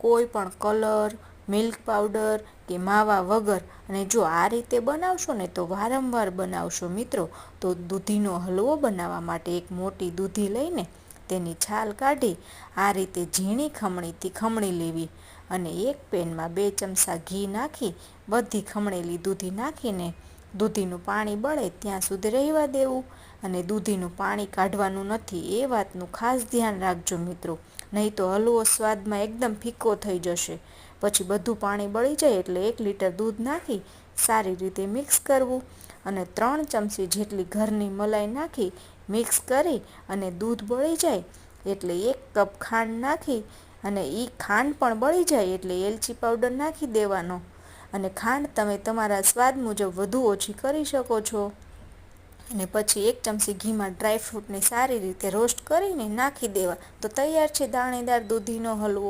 કોઈ પણ colour, milk powder કે માવા વગર. અને જો આ રીતે બનાવશો ને તો વારંવાર બનાવશો મિત્રો, તો દૂધીનો હલવો બનાવવા માટે એક મોટી દૂધી લઈને તેની છાલ કાઢી, આ રીતે ઝીણી ખમણીથી ખમણી લેવી. અને એક પેનમાં બે ચમચા ઘી નાખી, બધી ખમણેલી દૂધી નાખીને દૂધીનું પાણી બળે ત્યાં સુધી રહેવા દેવું અને દૂધીનું પાણી કાઢવાનું નથી એ વાતનું ખાસ ધ્યાન રાખજો મિત્રો. નહીં તો હલવો સ્વાદમાં એકદમ ફીકો થઈ જશે. પછી બધું પાણી બળી જાય એટલે એક લીટર દૂધ નાખી સારી રીતે મિક્સ કરવું અને ત્રણ ચમચી જેટલી ઘરની મલાઈ નાખી મિક્સ કરી અને દૂધ બળી જાય એટલે એક કપ ખાંડ નાખી અને એ ખાંડ પણ બળી જાય એટલે એલચી પાવડર નાખી દેવાનો. અને ખાંડ તમે તમારા સ્વાદ મુજબ વધુ ઓછી કરી શકો છો. અને પછી એક ચમચી ઘીમાં ડ્રાયફ્રૂટને સારી રીતે રોસ્ટ કરીને નાખી દેવા. તો તૈયાર છે દાણેદાર દૂધીનો હલવો.